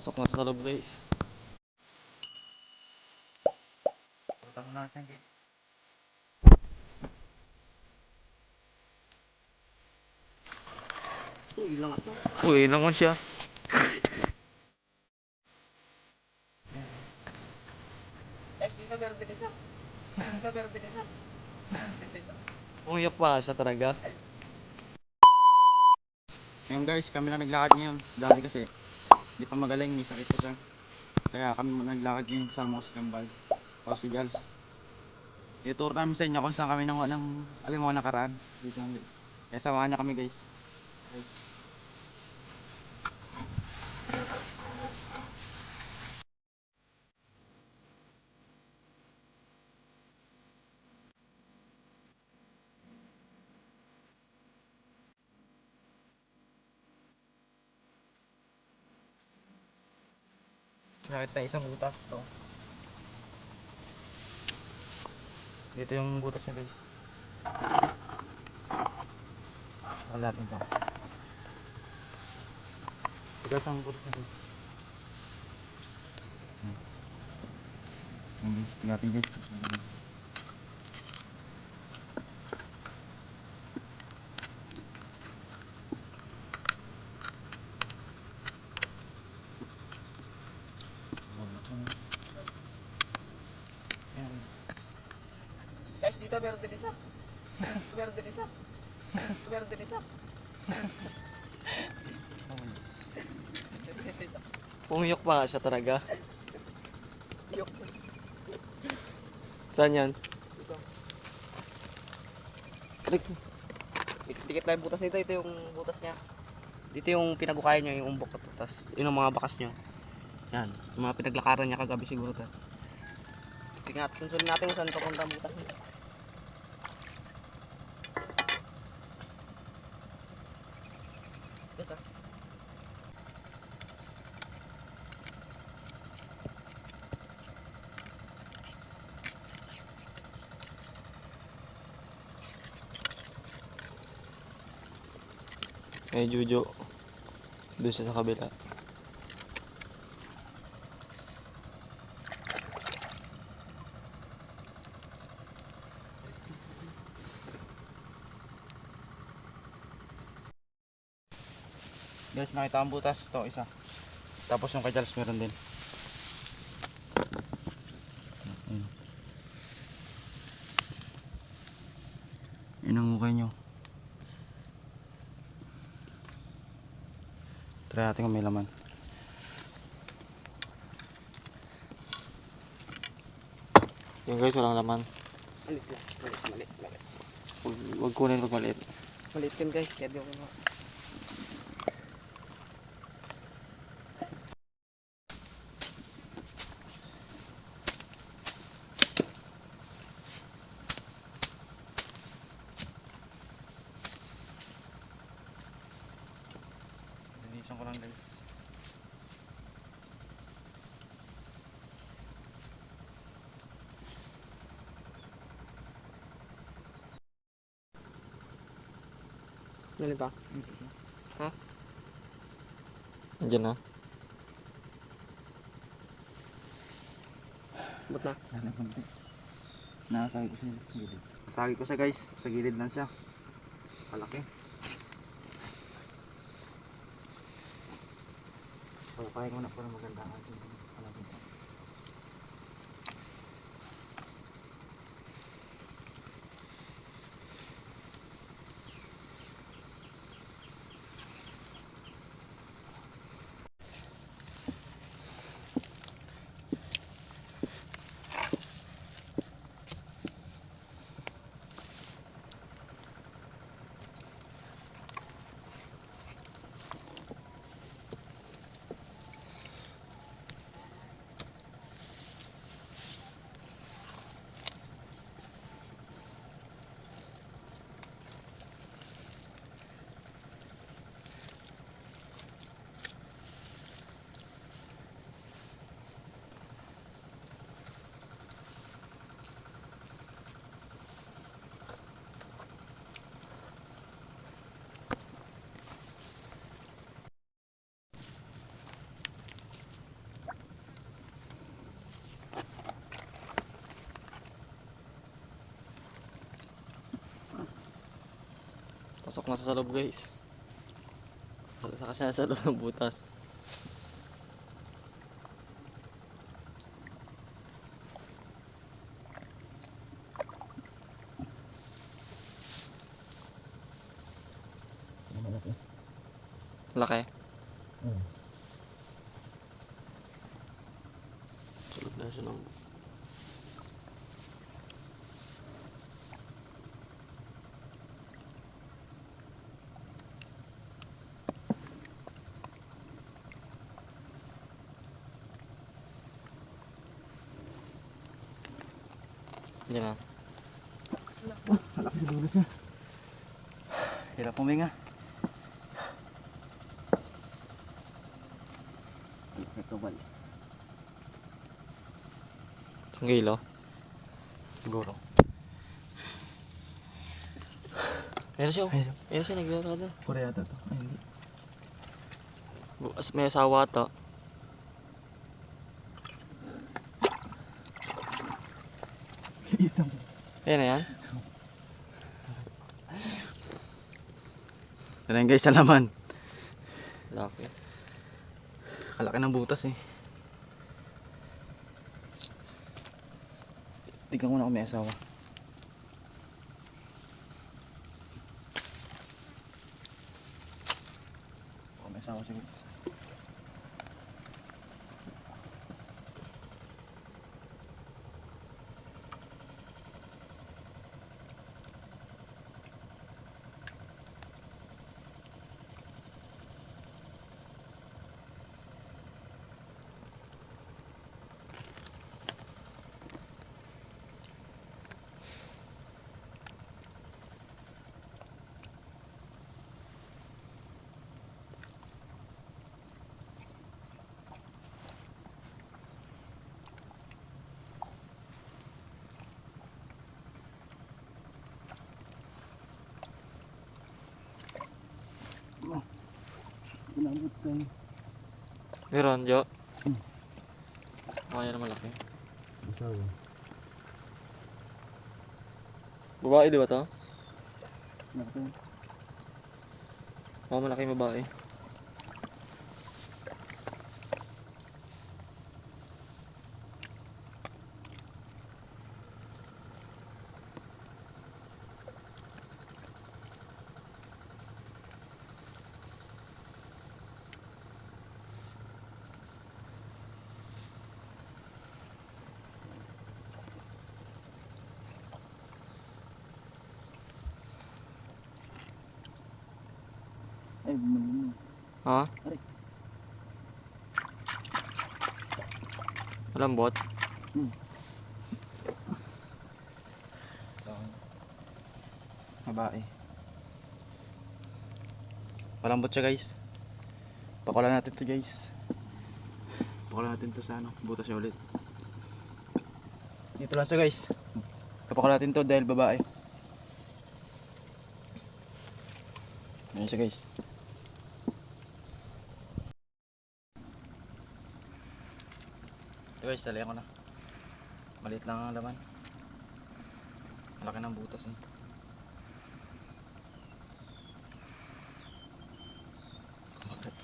Pasok na sa loob guys. Utang natin. Uy, lang ito. Uy, siya. Eh, meron din isa. Umiyak pa siya talaga. Ngayon guys, kami lang naglakad ngayon. Dati kasi, hindi pa magaling, may sakit pa siya. Kaya kami muna naglakad ngayon sa mga si Kambal. O si Gals. I-tour namin sa inyo kung saan kami nakuha ng, alam mo, nakaraan. Kaya samahan niya kami guys. Nakita isang butas to. Dito yung butas niya guys. Wala natin ito. Tigas ang butas niya guys. Hmm. Yung guys, tigatin guys. Ayan. Guys, dito meron din isa. Meron din isa. Meron din isa. Umiyak pa siya talaga. Yok. Saan yan? Dikit, dikit lang yung butas nito. Ito yung butas niya. Dito yung pinagukaya niya, yung umbok ko to. Tapos, yun ang mga bakas niyo. Yan. Yung mga pinaglakaran niya kagabi siguro to. Tingnan natin, sunsurin natin kung saan papunta ang butas niya. Yes, ah. May Jujo. Doon sa kabila. Guys, nakita ang butas. Ito, isa. Tapos yung kay Charles meron din. Yun ang mukha nyo. Try natin kung may laman. Yung guys, walang laman. Malit lang. Malit, malit, malit. Huwag, kunin pag maliit. Malit yun guys, kaya di ako Linisan ko lang guys. Malit ba? Diyan na. Ba't na? Ano? Nakasagi ko siya sa gilid. Nasagi ko siya guys. Sa gilid lang siya. Malaki. Palapahin ko na para maganda ang ating Pasok na sa loob guys. Sa kasi nasa loob ng butas. Laki. Hmm. Loob na siya ng... Yan na. Malaki sa dulas niya. Hirap huminga. Ito ba? Isang kilo. Siguro. Ayan siya. oh. Ayun. Ayan siya, naglalakad na. Pura yata to. Ay, hindi. May asawa ata. Ito. Ayan na yan. Ito na yun guys, sa laman. Laki. Kalaki ng butas eh. Tignan ko na kung may asawa. Kung may asawa siya guys. Inabot tayo. Meron, Jo. Hmm. Kaya na malaki. Asawa. Babae, di ba to? Nakita Oo, malaki yung babae. Ay, bumalik Ha? Aray. Malambot. Hmm. Babae. Malambot siya guys. Pakulan natin to guys. Pakulan natin to sa ano, butas niya ulit. Dito lang siya guys. Papakulan natin to dahil babae. Ayan siya guys. Guys, talihan ko na. Maliit lang ang laman. Malaki ng butas eh. Kumagat.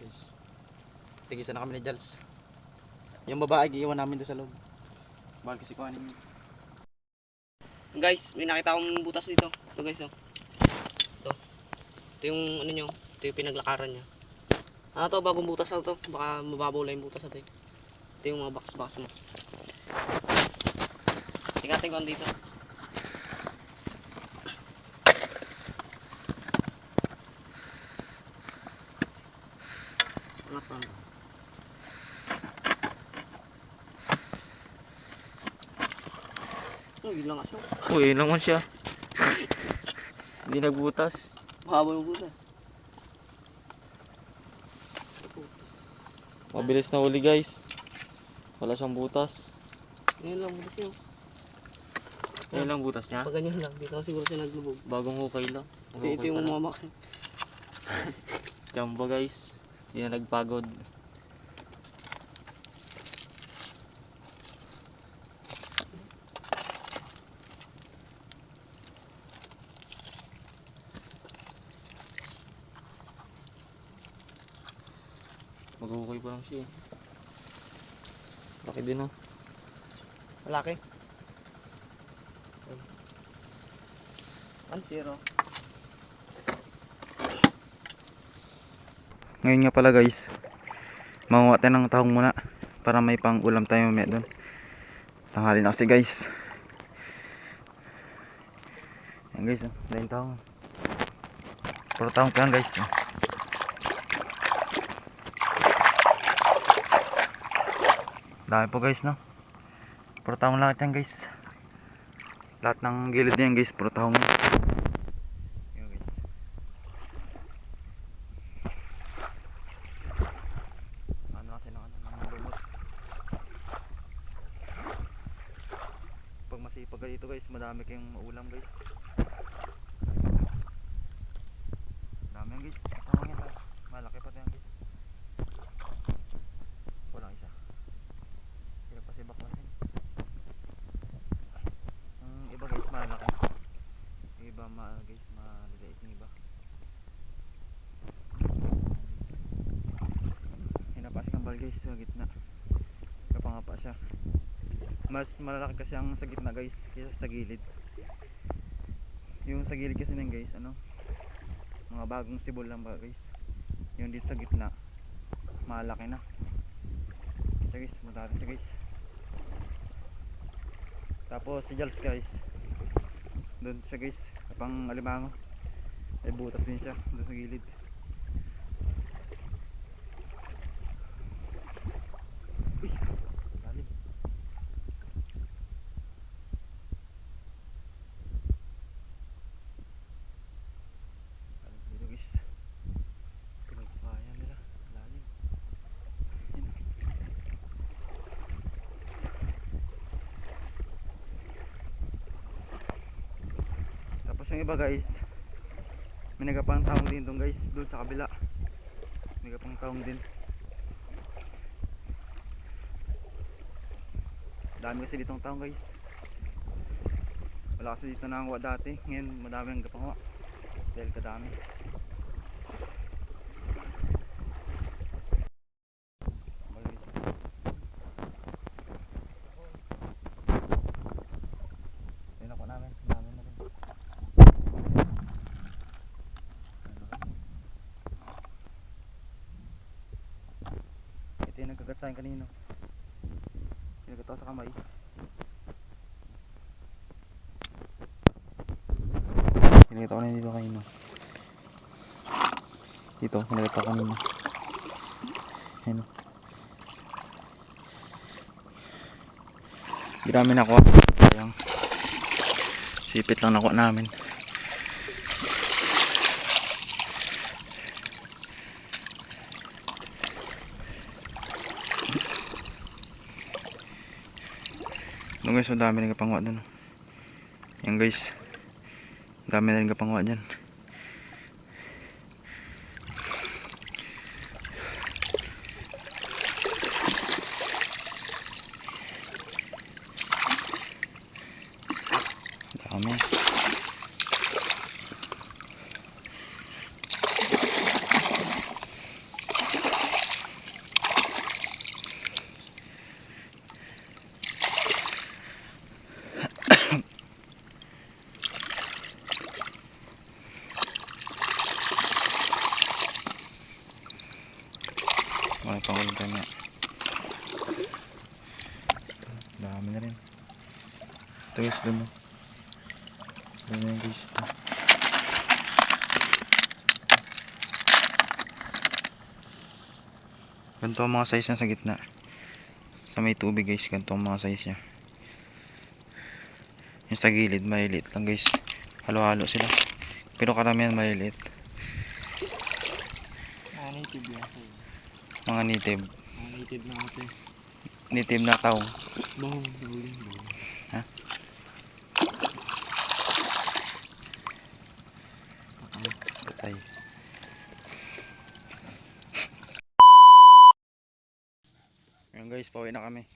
Guys, tigisan na kami ni Jals. Yung babae, iiwan namin doon sa loob. Bahal kasi kuhanin yun. Guys, may nakita akong butas dito. Ito guys, oh. Ito. Ito yung ano nyo. Ito yung pinaglakaran niya. Ano to, bagong butas na to. Baka mababaw yung butas na to. Ito yung mga box-box mo. Tingnan ko ano dito. Angat lang. Oh, yun lang aso. Uy, yun naman siya. Hindi nagbutas. Mahaba yung butas. Mabilis na uli guys. Wala siyang butas. Ngayon lang butas yun. Yan lang butas niya. Pag ganyan lang, dito siguro siya naglubog. Bagong hukay lang. Ito, ito yung mamak. Jumbo guys. Hindi na nagpagod. Maghukay pa lang siya eh. Laki din oh. Malaki. One zero. Ngayon nga pala guys, manguha tayo ng tahong muna para may pang ulam tayo mamaya doon. Tanghali na kasi guys. Yan guys, oh, dahil tahong. Puro tahong yan guys. oh. Dami po guys no. Puro tahong lahat yan guys. Lahat ng gilid niyan guys, puro tahong ano ano lumot pag masipag dito guys madami kayong ulam guys dami yan guys kasama yan ah. malaki pa yan guys walang isa hirap kasi baklasin yung iba guys malaki yung iba ma guys maliliit yung iba hinapa si kambal guys sa gitna. Kapangapa siya. Mas malalaki kasi ang sa gitna guys kaysa sa gilid. Yung sa gilid kasi nang guys ano mga bagong sibol lang ba guys? Yung dito sa gitna malaki na. Siya guys madami siya guys. Tapos si Jals guys doon siya guys kapang alimango. Ay butas din siya doon sa gilid Uy, lalim. Lalim dito guys. Pinagpapayan nila. Lalim. Yan. Tapos yung iba guys, may nagapang taong din doon guys, doon sa kabila. May nagapang taong din. Dami kasi ditong taong guys. Wala kasi dito nangawa dati. Ngayon madami ang gapangawa. Dahil kadami. Balik dito. Ayun ako namin. Dami na rin. Ito yung nagkagatsahin kanino. Pinagataw sa kamay. Pinagataw ko na dito kanino. Dito, pinagataw ko kanino. Ayun. Hindi namin nakuha. Sipit lang nakuha namin. Guys, ang dami ng kapangwa doon. Yan guys. Ang dami rin kapangwa dyan. Dami. Mga dami na rin. Ito guys dumi dumi yung guys ganito ang mga size na sa gitna. Sa may tubig guys ganito ang mga size nya yung sa gilid maliliit lang guys. Halo halo sila. Pero karamihan maliliit. Mga native yan mga native. Mga native na ate. Native na tao. Bawang uling bawang. Ha? Patay. Ayan guys, pauwi na kami.